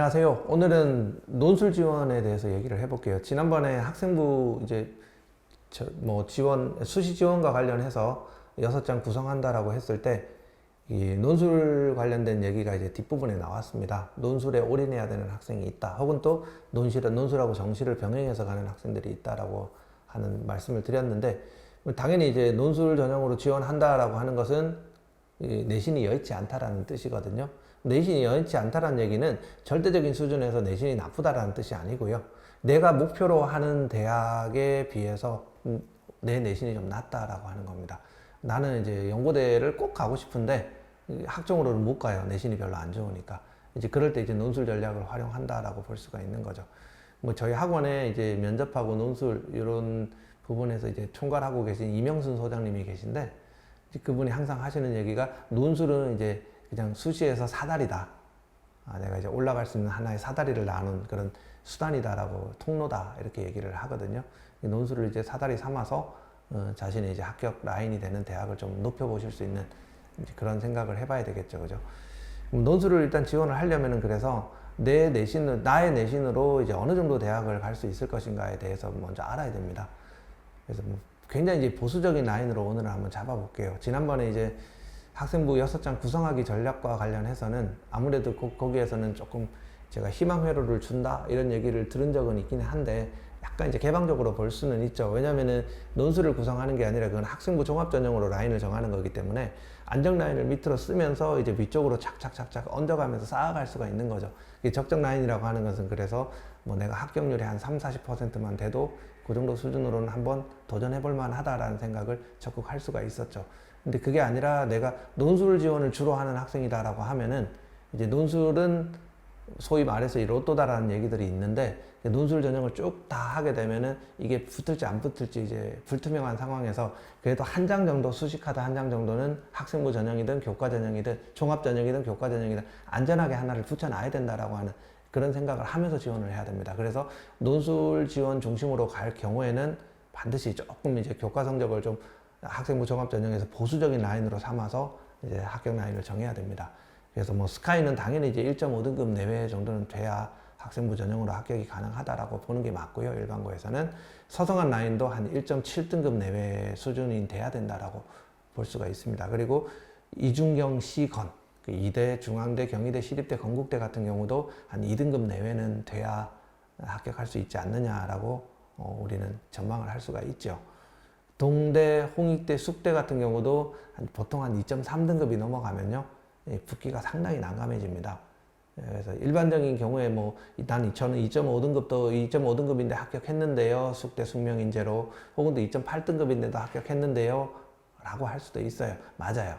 안녕하세요. 오늘은 논술 지원에 대해서 얘기를 해볼게요. 지난번에 학생부 이제 저뭐 지원 수시 지원과 관련해서 여섯 장 구성한다라고 했을 때 이 논술 관련된 얘기가 이제 뒷부분에 나왔습니다. 논술에 올인해야 되는 학생이 있다. 혹은 또 논술은 논술하고 정시를 병행해서 가는 학생들이 있다라고 하는 말씀을 드렸는데 당연히 이제 논술 전형으로 지원한다라고 하는 것은 이 내신이 여의치 않다라는 뜻이거든요. 내신이 여의치 않다라는 얘기는 절대적인 수준에서 내신이 나쁘다라는 뜻이 아니고요. 내가 목표로 하는 대학에 비해서 음, 내 내신이 좀 낮다라고 하는 겁니다. 나는 이제 연고대를 꼭 가고 싶은데 이 학종으로는 못 가요. 내신이 별로 안 좋으니까. 이제 그럴 때 이제 논술 전략을 활용한다라고 볼 수가 있는 거죠. 뭐 저희 학원에 이제 면접하고 논술 이런 부분에서 이제 총괄하고 계신 이명순 소장님이 계신데 그분이 항상 하시는 얘기가 논술은 이제 그냥 수시에서 사다리다. 아, 내가 이제 올라갈 수 있는 하나의 사다리를 나눈 그런 수단이다라고 통로다 이렇게 얘기를 하거든요. 이 논술을 이제 사다리 삼아서 어, 자신의 이제 합격 라인이 되는 대학을 좀 높여보실 수 있는 그런 생각을 해봐야 되겠죠, 그죠? 논술을 일단 지원을 하려면은 그래서 내 내신을 나의 내신으로 이제 어느 정도 대학을 갈 수 있을 것인가에 대해서 먼저 알아야 됩니다. 그래서 뭐 굉장히 이제 보수적인 라인으로 오늘은 한번 잡아볼게요. 지난번에 이제 학생부 여섯 장 구성하기 전략과 관련해서는 아무래도 거, 거기에서는 조금 제가 희망 회로를 준다 이런 얘기를 들은 적은 있긴 한데 약간 이제 개방적으로 볼 수는 있죠. 왜냐면은 논술을 구성하는 게 아니라 그건 학생부 종합 전형으로 라인을 정하는 거기 때문에 안정 라인을 밑으로 쓰면서 이제 위쪽으로 착착착착 얹어가면서 쌓아갈 수가 있는 거죠. 이 적정 라인이라고 하는 것은 그래서 뭐 내가 합격률이 한 3, 40%만 돼도 그 정도 수준으로는 한번 도전해 볼 만하다라는 생각을 적극 할 수가 있었죠. 근데 그게 아니라 내가 논술 지원을 주로 하는 학생이다라고 하면은 이제 논술은 소위 말해서 이 로또다라는 얘기들이 있는데 논술 전형을 쭉 다 하게 되면은 이게 붙을지 안 붙을지 이제 불투명한 상황에서 그래도 한 장 정도 수식하다 한 장 정도는 학생부 전형이든 교과 전형이든 종합 전형이든 교과 전형이든 안전하게 하나를 붙여놔야 된다라고 하는 그런 생각을 하면서 지원을 해야 됩니다. 그래서 논술 지원 중심으로 갈 경우에는 반드시 조금 이제 교과 성적을 좀 학생부 종합 전형에서 보수적인 라인으로 삼아서 이제 합격 라인을 정해야 됩니다. 그래서 뭐 스카이는 당연히 이제 1.5등급 내외 정도는 돼야 학생부 전형으로 합격이 가능하다라고 보는 게 맞고요. 일반고에서는 서성한 라인도 한 1.7등급 내외 수준이 돼야 된다라고 볼 수가 있습니다. 그리고 이중경 C건 그 이대, 중앙대, 경희대, 시립대, 건국대 같은 경우도 한 2등급 내외는 돼야 합격할 수 있지 않느냐라고 어, 우리는 전망을 할 수가 있죠. 동대, 홍익대, 숙대 같은 경우도 한 보통 한 2.3등급이 넘어가면요. 이 붙기가 상당히 난감해집니다. 예, 그래서 일반적인 경우에 뭐, 난 저는 2.5등급도 2.5등급인데 합격했는데요. 숙대 숙명인재로. 혹은 또 2.8등급인데도 합격했는데요. 라고 할 수도 있어요. 맞아요.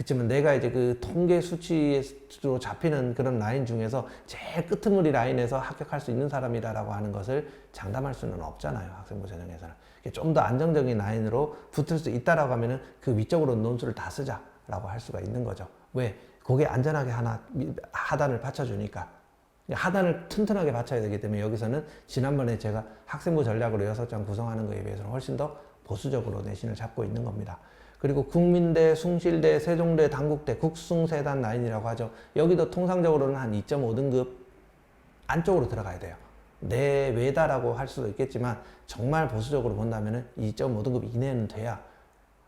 그렇지만 내가 이제 그 통계 수치로 잡히는 그런 라인 중에서 제일 끄트머리 라인에서 합격할 수 있는 사람이다라고 하는 것을 장담할 수는 없잖아요. 학생부 전형에서는. 좀 더 안정적인 라인으로 붙을 수 있다라고 하면은 그 위쪽으로 논술을 다 쓰자라고 할 수가 있는 거죠. 왜? 거기에 안전하게 하나 하단을 받쳐주니까. 하단을 튼튼하게 받쳐야 되기 때문에 여기서는 지난번에 제가 학생부 전략으로 여섯 장 구성하는 것에 비해서는 훨씬 더 보수적으로 내신을 잡고 있는 겁니다. 그리고 국민대, 숭실대, 세종대, 당국대, 국숭세단 라인이라고 하죠. 여기도 통상적으로는 한 2.5등급 안쪽으로 들어가야 돼요. 내외다라고 할 수도 있겠지만 정말 보수적으로 본다면 2.5등급 이내는 돼야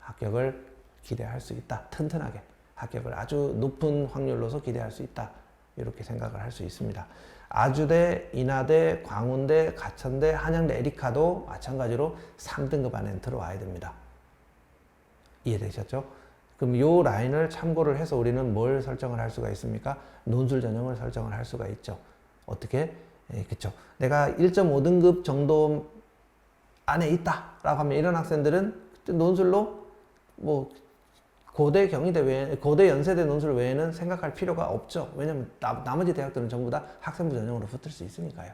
합격을 기대할 수 있다. 튼튼하게 합격을 아주 높은 확률로서 기대할 수 있다. 이렇게 생각을 할 수 있습니다. 아주대, 인하대, 광운대, 가천대, 한양대, 에리카도 마찬가지로 3등급 안에 들어와야 됩니다. 이해되셨죠? 그럼 요 라인을 참고를 해서 우리는 뭘 설정을 할 수가 있습니까? 논술 전형을 설정을 할 수가 있죠. 어떻게? 예, 그쵸. 내가 1.5등급 정도 안에 있다라고 하면 이런 학생들은 논술로 뭐 고대 경희대 외에 고대 연세대 논술 외에는 생각할 필요가 없죠. 왜냐면 나, 나머지 대학들은 전부 다 학생부 전형으로 붙을 수 있으니까요.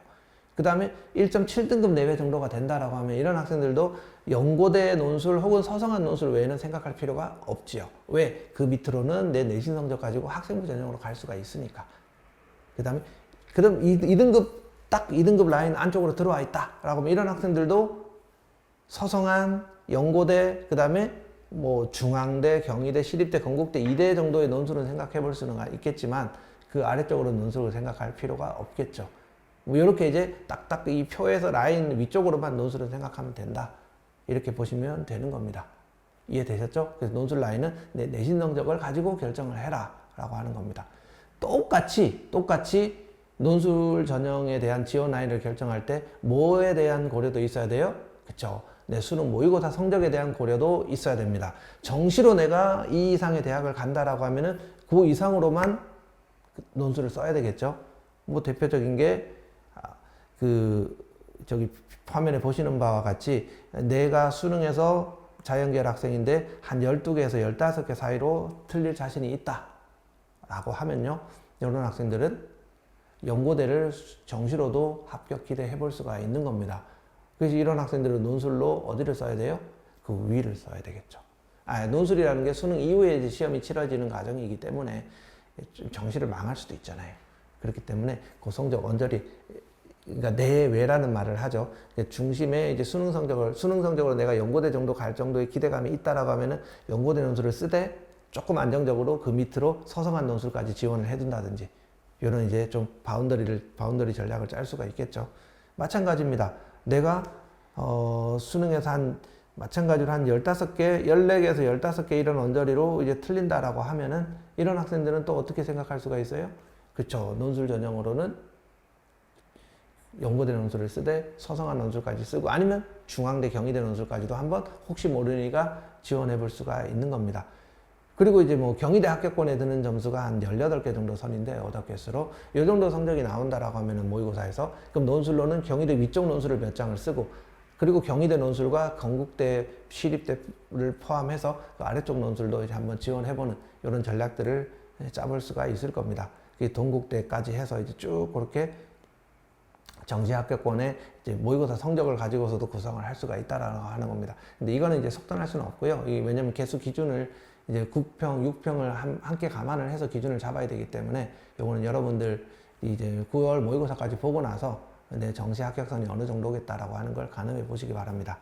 그 다음에 1.7등급 내외 정도가 된다라고 하면 이런 학생들도 연고대 논술 혹은 서성한 논술 외에는 생각할 필요가 없지요. 왜? 그 밑으로는 내 내신 성적 가지고 학생부 전형으로 갈 수가 있으니까. 그 다음에 그럼 2등급 딱 2등급 라인 안쪽으로 들어와 있다라고 하면 이런 학생들도 서성한 연고대 그 다음에 뭐 중앙대, 경희대, 시립대, 건국대, 이대 정도의 논술은 생각해 볼 수는 있겠지만 그 아래쪽으로 논술을 생각할 필요가 없겠죠. 뭐 이렇게 이제 딱딱 이 표에서 라인 위쪽으로만 논술을 생각하면 된다. 이렇게 보시면 되는 겁니다. 이해되셨죠? 그래서 논술 라인은 내 내신 성적을 가지고 결정을 해라 라고 하는 겁니다. 똑같이 똑같이 논술 전형에 대한 지원 라인을 결정할 때 뭐에 대한 고려도 있어야 돼요? 그쵸? 내 수능 모의고사 성적에 대한 고려도 있어야 됩니다. 정시로 내가 이 이상의 대학을 간다라고 하면은 그 이상으로만 그 논술을 써야 되겠죠. 뭐 대표적인 게 아, 그 저기 화면에 보시는 바와 같이 내가 수능에서 자연계열 학생인데 한 12개에서 15개 사이로 틀릴 자신이 있다. 라고 하면요. 이런 학생들은 연고대를 정시로도 합격 기대해 볼 수가 있는 겁니다. 그래서 이런 학생들은 논술로 어디를 써야 돼요? 그 위를 써야 되겠죠. 아, 논술이라는 게 수능 이후에 시험이 치러지는 과정이기 때문에 좀 정시를 망할 수도 있잖아요. 그렇기 때문에 그 성적 언저리 그러니까 내외라는 말을 하죠. 중심에 이제 수능 성적을 수능 성적으로 내가 연고대 정도 갈 정도의 기대감이 있다라고 하면은 연고대 논술을 쓰되 조금 안정적으로 그 밑으로 서성한 논술까지 지원을 해둔다든지 이런 이제 좀 바운더리를 바운더리 전략을 짤 수가 있겠죠. 마찬가지입니다. 내가 어, 수능에서 한 마찬가지로 한 15개, 14개에서 15개 이런 언저리로 이제 틀린다라고 하면은 이런 학생들은 또 어떻게 생각할 수가 있어요? 그쵸. 논술 전형으로는 연고대 논술을 쓰되 서성한 논술까지 쓰고 아니면 중앙대 경희대 논술까지도 한번 혹시 모르니까 지원해 볼 수가 있는 겁니다. 그리고 이제 뭐 경희대 합격권에 드는 점수가 한 18개 정도 선인데 오덕개수로 이 정도 성적이 나온다라고 하면은 모의고사에서 그럼 논술로는 경희대 위쪽 논술을 몇 장을 쓰고 그리고 경희대 논술과 건국대 시립대를 포함해서 그 아래쪽 논술도 이제 한번 지원해보는 이런 전략들을 짜볼 수가 있을 겁니다. 그 동국대까지 해서 이제 쭉 그렇게 정시 합격권에 이제 모의고사 성적을 가지고서도 구성을 할 수가 있다라고 하는 겁니다. 근데 이거는 이제 속단할 수는 없고요. 왜냐면 개수 기준을 이제 9평, 6평을 함께 감안을 해서 기준을 잡아야 되기 때문에 요거는 여러분들 이제 9월 모의고사까지 보고 나서 내 정시 합격선이 어느 정도겠다라고 하는 걸 가늠해 보시기 바랍니다.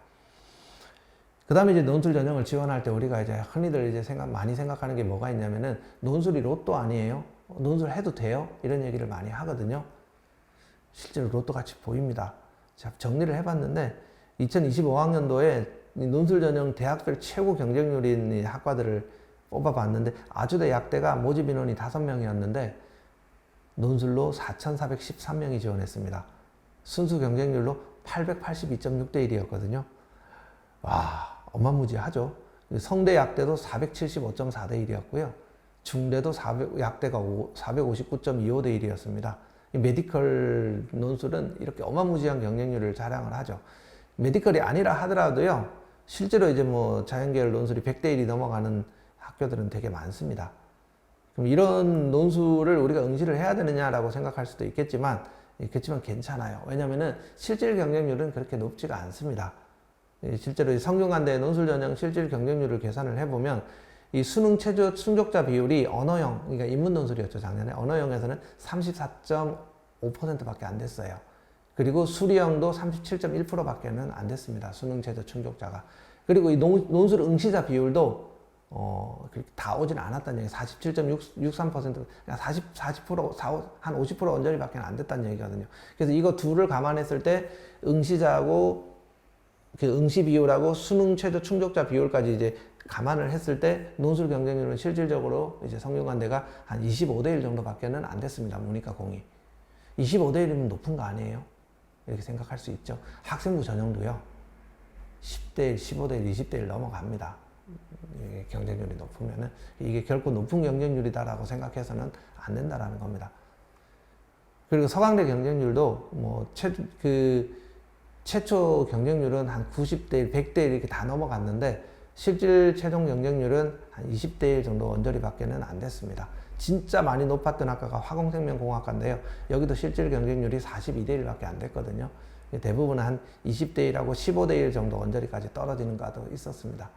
그 다음에 이제 논술 전형을 지원할 때 우리가 이제 흔히들 이제 생각, 많이 생각하는 게 뭐가 있냐면은 논술이 로또 아니에요? 논술 해도 돼요? 이런 얘기를 많이 하거든요. 실제로 로또 같이 보입니다. 자, 정리를 해봤는데 2025학년도에 논술 전형 대학별 최고 경쟁률인 학과들을 뽑아봤는데 아주대 약대가 모집 인원이 5명이었는데 논술로 4,413명이 지원했습니다. 순수 경쟁률로 882.6대 1이었거든요. 와, 어마무지하죠. 성대 약대도 475.4대 1이었고요. 중대도 400, 약대가 459.25대 1이었습니다. 메디컬 논술은 이렇게 어마무지한 경쟁률을 자랑을 하죠. 메디컬이 아니라 하더라도요, 실제로 이제 뭐 자연계열 논술이 100대 1이 넘어가는 학교들은 되게 많습니다. 그럼 이런 논술을 우리가 응시를 해야 되느냐라고 생각할 수도 있겠지만, 그렇지만 괜찮아요. 왜냐면은 실질 경쟁률은 그렇게 높지가 않습니다. 실제로 성균관대 논술 전형 실질 경쟁률을 계산을 해보면 이 수능 최저 충족자 비율이 언어형, 그러니까 인문 논술이었죠, 작년에. 언어형에서는 34.5%밖에 안 됐어요. 그리고 수리형도 37.1% 밖에는 안 됐습니다. 수능 최저 충족자가. 그리고 이 논, 논술 응시자 비율도 어, 다 오진 않았다는 얘기. 47.63%, 40, 40%, 4, 한 50% 언저리밖에 안 됐다는 얘기거든요. 그래서 이거 둘을 감안했을 때 응시자하고 그 응시 비율하고 수능 최저 충족자 비율까지 이제 감안을 했을 때 논술 경쟁률은 실질적으로 이제 성균관대가 한 25대 1 정도밖에는 안 됐습니다. 문이과 공이. 25대 1이면 높은 거 아니에요? 이렇게 생각할 수 있죠. 학생부 전형도요. 10대 1, 15대 1, 20대 1 넘어갑니다. 경쟁률이 높으면은 이게 결코 높은 경쟁률이다라고 생각해서는 안 된다라는 겁니다. 그리고 서강대 경쟁률도 뭐 최, 그 최초 경쟁률은 한 90대 1, 100대 1 이렇게 다 넘어갔는데 실질 최종 경쟁률은 한 20대 1 정도 언저리 밖에는 안 됐습니다. 진짜 많이 높았던 학과가 화공생명공학과인데요. 여기도 실질 경쟁률이 42대 1밖에 안 됐거든요. 대부분 한 20대 1하고 15대 1 정도 언저리까지 떨어지는 과도 있었습니다.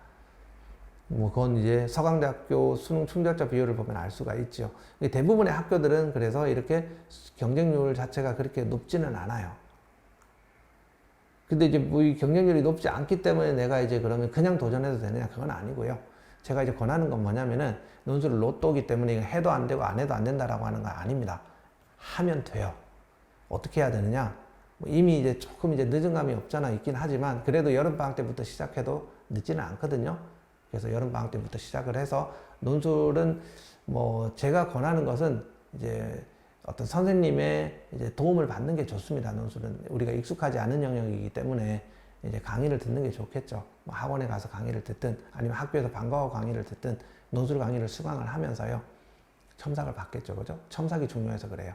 뭐 그건 이제 서강대학교 수능 충족자 비율을 보면 알 수가 있죠. 대부분의 학교들은 그래서 이렇게 경쟁률 자체가 그렇게 높지는 않아요. 근데 이제 뭐 이 경쟁률이 높지 않기 때문에 내가 이제 그러면 그냥 도전해도 되느냐 그건 아니고요. 제가 이제 권하는 건 뭐냐면은 논술을 로또기 때문에 이거 해도 안 되고 안 해도 안 된다라고 하는 건 아닙니다. 하면 돼요. 어떻게 해야 되느냐? 뭐 이미 이제 조금 이제 늦은 감이 없잖아 있긴 하지만 그래도 여름 방학 때부터 시작해도 늦지는 않거든요. 그래서 여름 방학 때부터 시작을 해서 논술은 뭐 제가 권하는 것은 이제 어떤 선생님의 이제 도움을 받는 게 좋습니다. 논술은 우리가 익숙하지 않은 영역이기 때문에 이제 강의를 듣는 게 좋겠죠. 뭐 학원에 가서 강의를 듣든 아니면 학교에서 방과후 강의를 듣든 논술 강의를 수강을 하면서요. 첨삭을 받겠죠. 그죠? 첨삭이 중요해서 그래요.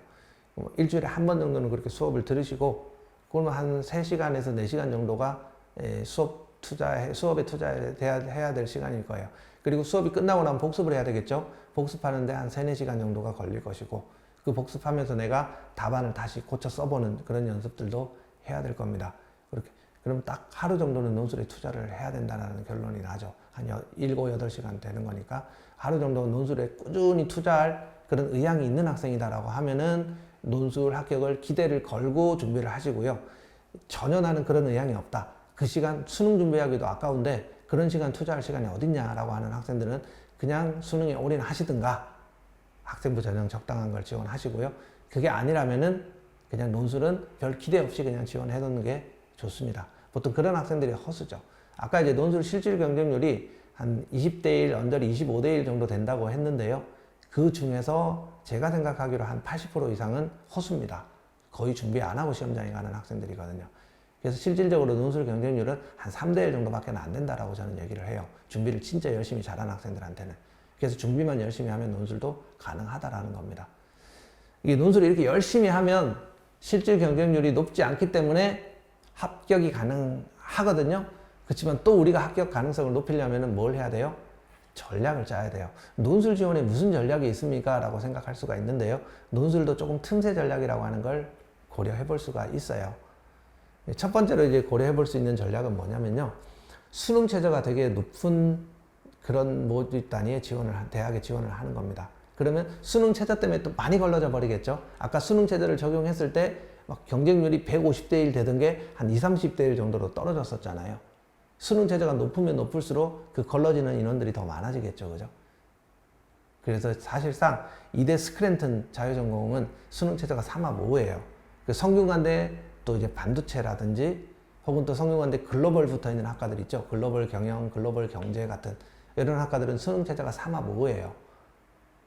뭐 일주일에 한 번 정도는 그렇게 수업을 들으시고 그러면 한 3시간에서 4시간 정도가 예, 수업 투자 수업에 투자해야 해야 될 시간일 거예요. 그리고 수업이 끝나고 나면 복습을 해야 되겠죠. 복습하는데 한 3, 4시간 정도가 걸릴 것이고 그 복습하면서 내가 답안을 다시 고쳐 써보는 그런 연습들도 해야 될 겁니다. 그렇게 그럼 딱 하루 정도는 논술에 투자를 해야 된다는 결론이 나죠. 한 7, 8시간 되는 거니까 하루 정도 논술에 꾸준히 투자할 그런 의향이 있는 학생이다라고 하면은 논술 합격을 기대를 걸고 준비를 하시고요. 전혀 나는 그런 의향이 없다. 그 시간 수능 준비하기도 아까운데 그런 시간 투자할 시간이 어딨냐라고 하는 학생들은 그냥 수능에 올인하시든가 학생부 전형 적당한 걸 지원하시고요. 그게 아니라면은 그냥 논술은 별 기대 없이 그냥 지원해 놓는 게 좋습니다. 보통 그런 학생들이 허수죠. 아까 이제 논술 실질 경쟁률이 한 20대 1, 언저리 25대 1 정도 된다고 했는데요. 그 중에서 제가 생각하기로 한 80% 이상은 허수입니다. 거의 준비 안 하고 시험장에 가는 학생들이거든요. 그래서 실질적으로 논술 경쟁률은 한 3대 1 정도밖에 안 된다라고 저는 얘기를 해요. 준비를 진짜 열심히 잘하는 학생들한테는. 그래서 준비만 열심히 하면 논술도 가능하다라는 겁니다. 이게 논술을 이렇게 열심히 하면 실질 경쟁률이 높지 않기 때문에 합격이 가능하거든요. 그렇지만 또 우리가 합격 가능성을 높이려면 뭘 해야 돼요? 전략을 짜야 돼요. 논술 지원에 무슨 전략이 있습니까? 라고 생각할 수가 있는데요. 논술도 조금 틈새 전략이라고 하는 걸 고려해 볼 수가 있어요. 첫 번째로 이제 고려해 볼 수 있는 전략은 뭐냐면요. 수능 최저가 되게 높은 그런 모집 단위에 지원을, 대학에 지원을 하는 겁니다. 그러면 수능 최저 때문에 또 많이 걸러져 버리겠죠. 아까 수능 최저를 적용했을 때 막 경쟁률이 150대 1 되던 게 한 2, 30대 1 정도로 떨어졌었잖아요. 수능 최저가 높으면 높을수록 그 걸러지는 인원들이 더 많아지겠죠. 그죠? 그래서 사실상 이대 스크랜튼 자유전공은 수능 최저가 3합 5예요. 그 성균관대 또 이제 반도체라든지 혹은 또 성균관대 글로벌 붙어 있는 학과들 있죠. 글로벌 경영, 글로벌 경제 같은 이런 학과들은 수능 최저가 3합 5예요.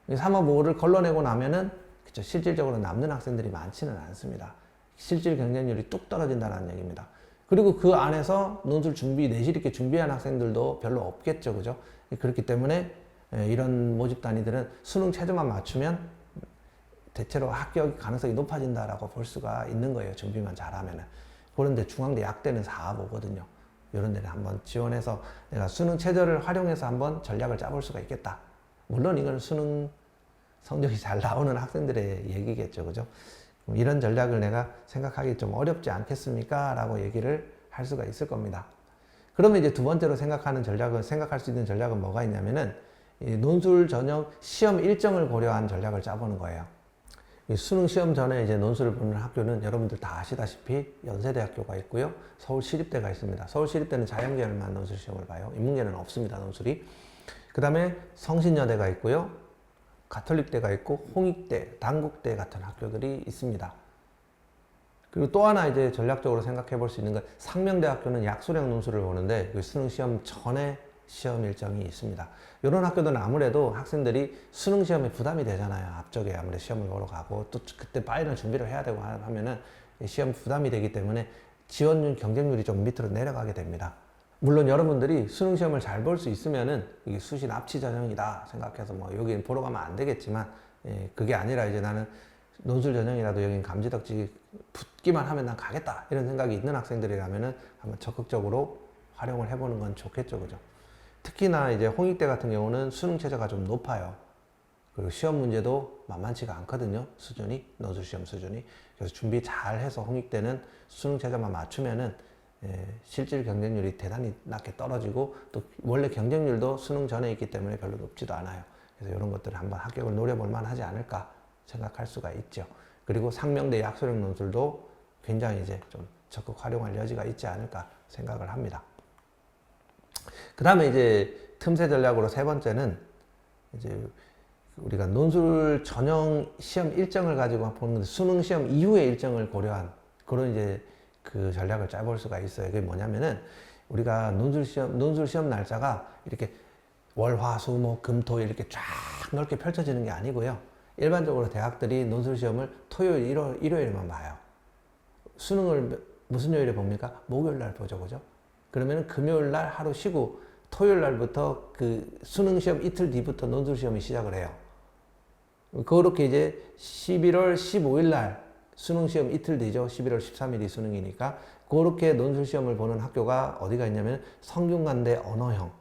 3합 5를 걸러내고 나면은 그쵸, 실질적으로 남는 학생들이 많지는 않습니다. 실질 경쟁률이 뚝 떨어진다는 얘기입니다. 그리고 그 안에서 논술 준비, 내실 있게 준비한 학생들도 별로 없겠죠. 그죠? 그렇기 때문에 예, 이런 모집 단위들은 수능 최저만 맞추면 대체로 합격 가능성이 높아진다라고 볼 수가 있는 거예요. 준비만 잘하면은. 그런데 중앙대 약대는 4보거든요. 이런 데는 한번 지원해서 내가 수능 최저를 활용해서 한번 전략을 짜볼 수가 있겠다. 물론 이건 수능 성적이 잘 나오는 학생들의 얘기겠죠. 그죠? 이런 전략을 내가 생각하기 좀 어렵지 않겠습니까? 라고 얘기를 할 수가 있을 겁니다. 그러면 이제 두 번째로 생각하는 전략은, 생각할 수 있는 전략은 뭐가 있냐면은, 논술 전형 시험 일정을 고려한 전략을 짜보는 거예요. 수능 시험 전에 이제 논술을 보는 학교는 여러분들 다 아시다시피 연세대학교가 있고요. 서울시립대가 있습니다. 서울시립대는 자연계열만 논술 시험을 봐요. 인문계는 없습니다, 논술이. 그 다음에 성신여대가 있고요. 가톨릭대가 있고 홍익대, 단국대 같은 학교들이 있습니다. 그리고 또 하나 이제 전략적으로 생각해 볼 수 있는 건 상명대학교는 약수령 논술을 보는데 그 수능 시험 전에 시험 일정이 있습니다. 이런 학교들은 아무래도 학생들이 수능 시험에 부담이 되잖아요. 앞쪽에 아무래도 시험을 보러 가고 또 그때 파이널 준비를 해야 되고 하면은 시험 부담이 되기 때문에 지원율 경쟁률이 좀 밑으로 내려가게 됩니다. 물론 여러분들이 수능 시험을 잘 볼 수 있으면은 이게 수시 납치 전형이다 생각해서 뭐 여기 보러 가면 안 되겠지만 예, 그게 아니라 이제 나는 논술 전형이라도 여긴 감지덕지 붙기만 하면 난 가겠다 이런 생각이 있는 학생들이라면은 한번 적극적으로 활용을 해보는 건 좋겠죠, 그죠? 특히나 이제 홍익대 같은 경우는 수능 최저가 좀 높아요. 그리고 시험 문제도 만만치가 않거든요. 수준이 논술 시험 수준이. 그래서 준비 잘 해서 홍익대는 수능 최저만 맞추면은 예, 실질 경쟁률이 대단히 낮게 떨어지고 또 원래 경쟁률도 수능 전에 있기 때문에 별로 높지도 않아요. 그래서 이런 것들을 한번 합격을 노려볼 만하지 않을까 생각할 수가 있죠. 그리고 상명대 약소령 논술도 굉장히 이제 좀 적극 활용할 여지가 있지 않을까 생각을 합니다. 그 다음에 이제 틈새 전략으로 세 번째는 이제 우리가 논술 전형 시험 일정을 가지고 보는 건데 수능 시험 이후의 일정을 고려한 그런 이제 그 전략을 짜볼 수가 있어요. 그게 뭐냐면은 우리가 논술 시험 논술 시험 날짜가 이렇게 월, 화, 수, 목, 금, 토 이렇게 쫙 넓게 펼쳐지는 게 아니고요. 일반적으로 대학들이 논술 시험을 토요일, 일요, 일요일에만 봐요. 수능을 몇- 무슨 요일에 봅니까? 목요일 날 보죠, 그죠? 그러면 금요일 날 하루 쉬고 토요일 날부터 그 수능 시험 이틀 뒤부터 논술 시험이 시작을 해요. 그렇게 이제 11월 15일 날 수능 시험 이틀 뒤죠. 11월 13일이 수능이니까 그렇게 논술 시험을 보는 학교가 어디가 있냐면 성균관대 언어형.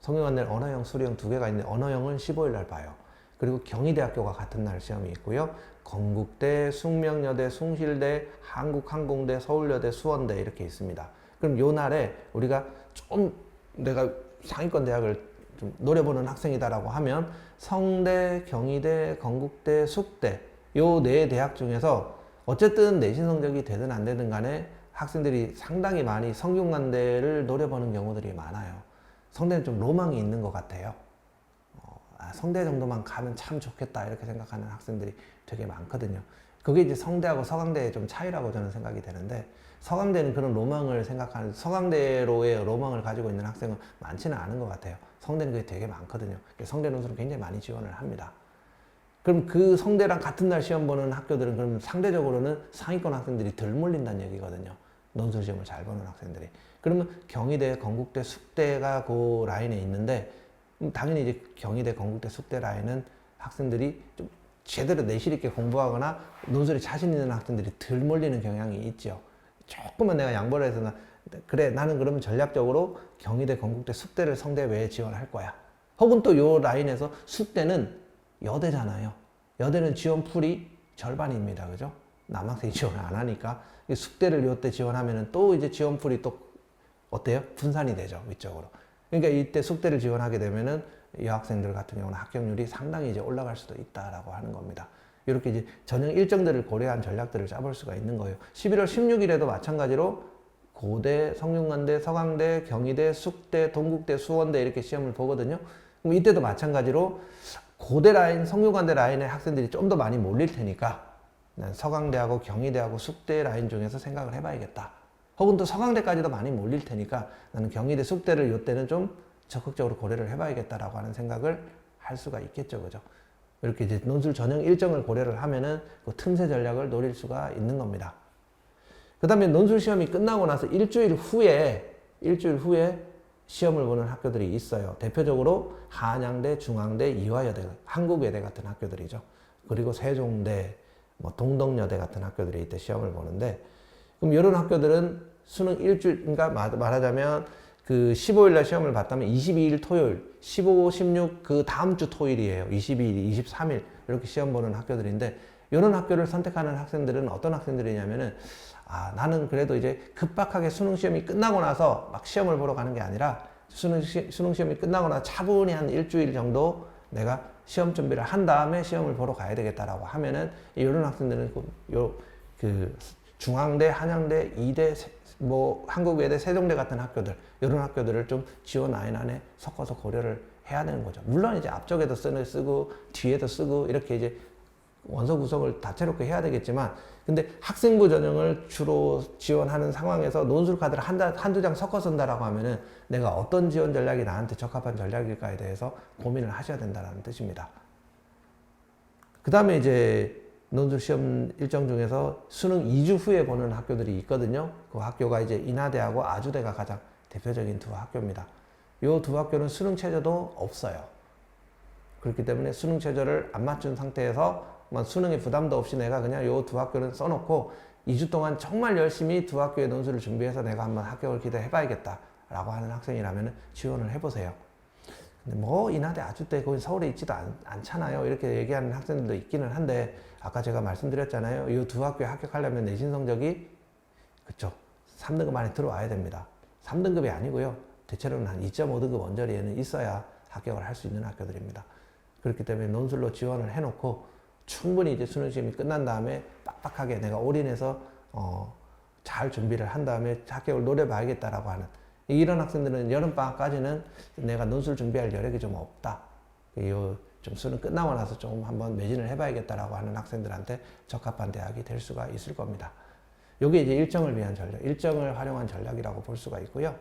성균관대 언어형, 수리형 두 개가 있는데 언어형은 15일 날 봐요. 그리고 경희대학교가 같은 날 시험이 있고요. 건국대, 숙명여대, 숭실대, 한국항공대, 서울여대, 수원대 이렇게 있습니다. 그럼 요 날에 우리가 좀 내가 상위권 대학을 좀 노려보는 학생이다라고 하면 성대, 경희대, 건국대, 숙대 요 네 대학 중에서 어쨌든 내신 성적이 되든 안 되든 간에 학생들이 상당히 많이 성균관대를 노려보는 경우들이 많아요. 성대는 좀 로망이 있는 것 같아요. 어, 아, 성대 정도만 가면 참 좋겠다 이렇게 생각하는 학생들이 되게 많거든요. 그게 이제 성대하고 서강대의 좀 차이라고 저는 생각이 되는데 서강대는 그런 로망을 생각하는 서강대로의 로망을 가지고 있는 학생은 많지는 않은 것 같아요. 성대는 그게 되게 많거든요. 성대 논술은 굉장히 많이 지원을 합니다. 그럼 그 성대랑 같은 날 시험 보는 학교들은 그럼 상대적으로는 상위권 학생들이 덜 몰린다는 얘기거든요. 논술 시험을 잘 보는 학생들이. 그러면 경희대, 건국대, 숙대가 그 라인에 있는데 음, 당연히 이제 경희대, 건국대, 숙대 라인은 학생들이 좀 제대로 내실 있게 공부하거나 논술에 자신 있는 학생들이 덜 몰리는 경향이 있죠. 조금만 내가 양보를 해서 나, 그래 나는 그러면 전략적으로 경희대, 건국대, 숙대를 성대 외에 지원할 거야. 혹은 또 요 라인에서 숙대는 여대잖아요. 여대는 지원 풀이 절반입니다. 그죠? 남학생이 지원을 안 하니까 이 숙대를 요때 지원하면은 또 이제 지원 풀이 또 어때요? 분산이 되죠. 위쪽으로. 그러니까 이때 숙대를 지원하게 되면은 여학생들 같은 경우는 합격률이 상당히 이제 올라갈 수도 있다라고 하는 겁니다. 이렇게 이제 전형 일정들을 고려한 전략들을 짜볼 수가 있는 거예요. 11월 16일에도 마찬가지로 고대, 성균관대, 서강대, 경희대, 숙대, 동국대, 수원대 이렇게 시험을 보거든요. 그럼 이때도 마찬가지로 고대 라인, 성균관대 라인의 학생들이 좀 더 많이 몰릴 테니까 난 서강대하고 경희대하고 숙대 라인 중에서 생각을 해봐야겠다. 혹은 또 서강대까지도 많이 몰릴 테니까 나는 경희대, 숙대를 이때는 좀 적극적으로 고려를 해봐야겠다라고 하는 생각을 할 수가 있겠죠, 그죠? 이렇게 이제 논술 전형 일정을 고려를 하면은 그 틈새 전략을 노릴 수가 있는 겁니다. 그 다음에 논술 시험이 끝나고 나서 일주일 후에, 일주일 후에 시험을 보는 학교들이 있어요. 대표적으로 한양대, 중앙대, 이화여대, 한국외대 같은 학교들이죠. 그리고 세종대, 뭐 동덕여대 같은 학교들이 이때 시험을 보는데, 그럼 이런 학교들은 수능 일주일, 그러니까 말- 말하자면 그 15일 날 시험을 봤다면 22일 토요일, 15, 16 그 다음 주 토요일이에요. 22일, 23일 이렇게 시험 보는 학교들인데 이런 학교를 선택하는 학생들은 어떤 학생들이냐면은 아, 나는 그래도 이제 급박하게 수능 시험이 끝나고 나서 막 시험을 보러 가는 게 아니라 수능, 시, 수능 시험이 끝나고 나서 차분히 한 일주일 정도 내가 시험 준비를 한 다음에 시험을 보러 가야 되겠다라고 하면은 이런 학생들은 그, 요, 그 중앙대, 한양대, 이대, 세- 뭐 한국외대, 세종대 같은 학교들 이런 학교들을 좀 지원 라인 안에 섞어서 고려를 해야 되는 거죠. 물론 이제 앞쪽에도 쓰는 쓰고 뒤에도 쓰고 이렇게 이제 원서 구성을 다채롭게 해야 되겠지만 근데 학생부 전형을 주로 지원하는 상황에서 논술 카드를 한, 달- 한두 장 섞어 쓴다라고 하면은 내가 어떤 지원 전략이 나한테 적합한 전략일까에 대해서 고민을 하셔야 된다는 뜻입니다. 그 다음에 이제 논술 시험 일정 중에서 수능 2주 후에 보는 학교들이 있거든요. 그 학교가 이제 인하대하고 아주대가 가장 대표적인 두 학교입니다. 이 두 학교는 수능 최저도 없어요. 그렇기 때문에 수능 최저를 안 맞춘 상태에서 뭐 수능에 부담도 없이 내가 그냥 요두 학교는 써놓고 2주 동안 정말 열심히 두 학교의 논술을 준비해서 내가 한번 합격을 기대해봐야겠다 라고 하는 학생이라면 지원을 해보세요. 근데 뭐 인하대 아주대 거기 서울에 있지도 않, 않잖아요. 이렇게 얘기하는 학생들도 있기는 한데 아까 제가 말씀드렸잖아요. 이 두 학교에 합격하려면 내신 성적이 그쵸 3등급 안에 들어와야 됩니다. 3등급이 아니고요. 대체로는 한 2.5등급 원저리에는 있어야 합격을 할 수 있는 학교들입니다. 그렇기 때문에 논술로 지원을 해놓고 충분히 이제 수능 시험이 끝난 다음에 빡빡하게 내가 올인해서 어, 잘 준비를 한 다음에 합격을 노려봐야겠다라고 하는 이런 학생들은 여름방학까지는 내가 논술 준비할 여력이 좀 없다. 이좀 수능 끝나고 나서 좀 한번 매진을 해봐야겠다라고 하는 학생들한테 적합한 대학이 될 수가 있을 겁니다. 요게 이제 일정을 위한 전략, 일정을 활용한 전략이라고 볼 수가 있고요.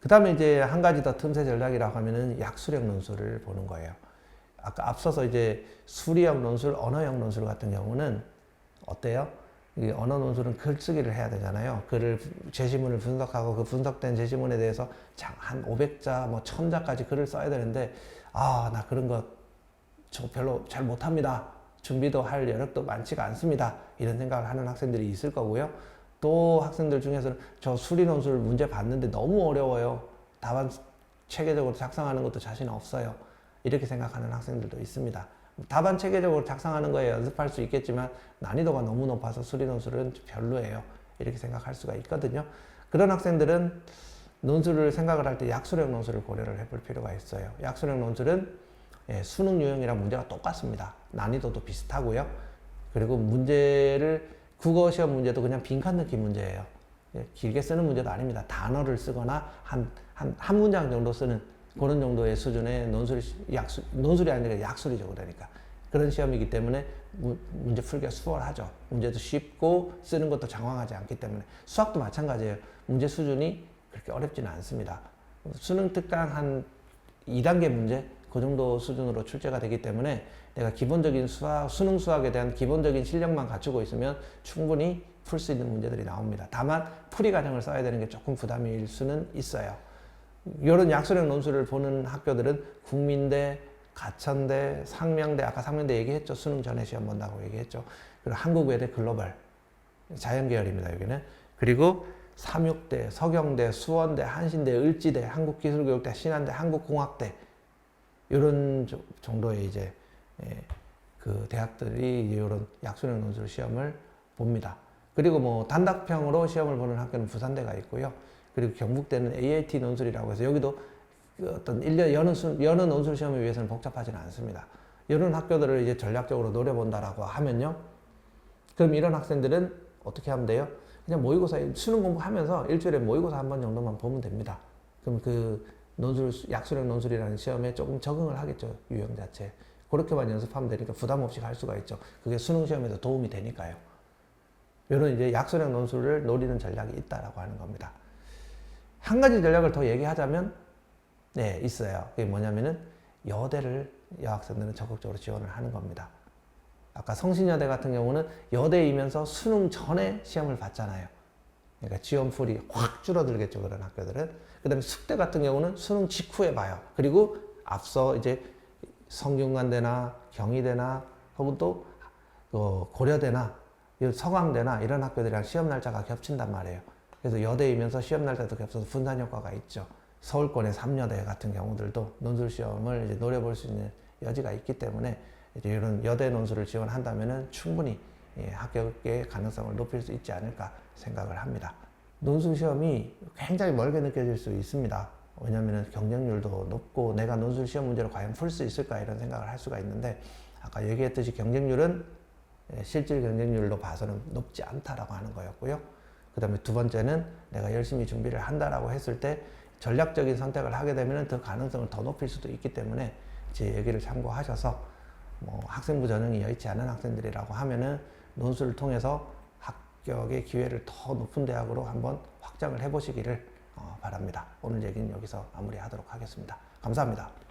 그 다음에 이제 한 가지 더 틈새 전략이라고 하면은 약수력 논술을 보는 거예요. 아까 앞서서 이제 수리형 논술, 언어형 논술 같은 경우는 어때요? 이 언어 논술은 글쓰기를 해야 되잖아요. 글을 제시문을 분석하고 그 분석된 제시문에 대해서 장- 한 500자, 뭐 1000자까지 글을 써야 되는데 아, 나 그런 거 저 별로 잘 못합니다. 준비도 할 여력도 많지가 않습니다. 이런 생각을 하는 학생들이 있을 거고요. 또 학생들 중에서는 저 수리 논술 문제 봤는데 너무 어려워요. 답안 체계적으로 작성하는 것도 자신 없어요. 이렇게 생각하는 학생들도 있습니다. 답안 체계적으로 작성하는 거에 연습할 수 있겠지만 난이도가 너무 높아서 수리 논술은 별로예요. 이렇게 생각할 수가 있거든요. 그런 학생들은 논술을 생각을 할 때 약수력 논술을 고려를 해볼 필요가 있어요. 약수력 논술은 예, 수능 유형이랑 문제가 똑같습니다. 난이도도 비슷하고요. 그리고 문제를 국어 시험 문제도 그냥 빈칸 넣기 문제예요. 예, 길게 쓰는 문제도 아닙니다. 단어를 쓰거나 한, 한, 한 문장 정도 쓰는 그런 정도의 수준의 논술이, 약수, 논술이 아니라 약술이죠. 그러니까. 그런 시험이기 때문에 무- 문제 풀기가 수월하죠. 문제도 쉽고 쓰는 것도 장황하지 않기 때문에. 수학도 마찬가지예요. 문제 수준이 그렇게 어렵지는 않습니다. 수능 특강 한 2단계 문제 그 정도 수준으로 출제가 되기 때문에 내가 기본적인 수학, 수능 수학에 대한 기본적인 실력만 갖추고 있으면 충분히 풀 수 있는 문제들이 나옵니다. 다만 풀이 과정을 써야 되는 게 조금 부담일 수는 있어요. 이런 약수력 논술을 보는 학교들은 국민대, 가천대, 상명대, 아까 상명대 얘기했죠. 수능 전에 시험 본다고 얘기했죠. 그리고 한국외대 글로벌, 자연계열입니다. 여기는. 그리고 삼육대, 서경대, 수원대, 한신대, 을지대, 한국기술교육대, 신한대, 한국공학대 이런 정도의 이제 예, 그 대학들이 이런 약수력 논술 시험을 봅니다. 그리고 뭐 단답형으로 시험을 보는 학교는 부산대가 있고요. 그리고 경북대는 AAT 논술이라고 해서 여기도 그 어떤 일년 여는, 수, 여는 논술 시험에 비해서는 복잡하지는 않습니다. 이런 학교들을 이제 전략적으로 노려본다라고 하면요. 그럼 이런 학생들은 어떻게 하면 돼요? 그냥 모의고사 수능 공부하면서 일주일에 모의고사 한 번 정도만 보면 됩니다. 그럼 그 논술 약수력 논술이라는 시험에 조금 적응을 하겠죠 유형 자체. 그렇게만 연습하면 되니까 부담 없이 갈 수가 있죠. 그게 수능 시험에도 도움이 되니까요. 이런 이제 약수력 논술을 노리는 전략이 있다라고 하는 겁니다. 한 가지 전략을 더 얘기하자면 네 있어요. 그게 뭐냐면은 여대를 여학생들은 적극적으로 지원을 하는 겁니다. 아까 성신여대 같은 경우는 여대이면서 수능 전에 시험을 봤잖아요. 그러니까 지원풀이 확 줄어들겠죠 그런 학교들은. 그 다음에 숙대 같은 경우는 수능 직후에 봐요. 그리고 앞서 이제 성균관대나 경희대나 혹은 또 어, 고려대나 이 서강대나 이런 학교들이랑 시험 날짜가 겹친단 말이에요. 그래서 여대이면서 시험 날짜도 겹쳐서 분산 효과가 있죠. 서울권의 삼여대 같은 경우들도 논술 시험을 이제 노려볼 수 있는 여지가 있기 때문에 이제 이런 여대 논술을 지원한다면은 충분히 예, 합격의 가능성을 높일 수 있지 않을까 생각을 합니다. 논술 시험이 굉장히 멀게 느껴질 수 있습니다. 왜냐하면 경쟁률도 높고 내가 논술 시험 문제를 과연 풀 수 있을까 이런 생각을 할 수가 있는데 아까 얘기했듯이 경쟁률은 예, 실질 경쟁률로 봐서는 높지 않다라고 하는 거였고요. 그 다음에 두 번째는 내가 열심히 준비를 한다라고 했을 때 전략적인 선택을 하게 되면 더 가능성을 더 높일 수도 있기 때문에 제 얘기를 참고하셔서 뭐 학생부 전형이 여의치 않은 학생들이라고 하면은 논술을 통해서 합격의 기회를 더 높은 대학으로 한번 확장을 해보시기를 어, 바랍니다. 오늘 얘기는 여기서 마무리하도록 하겠습니다. 감사합니다.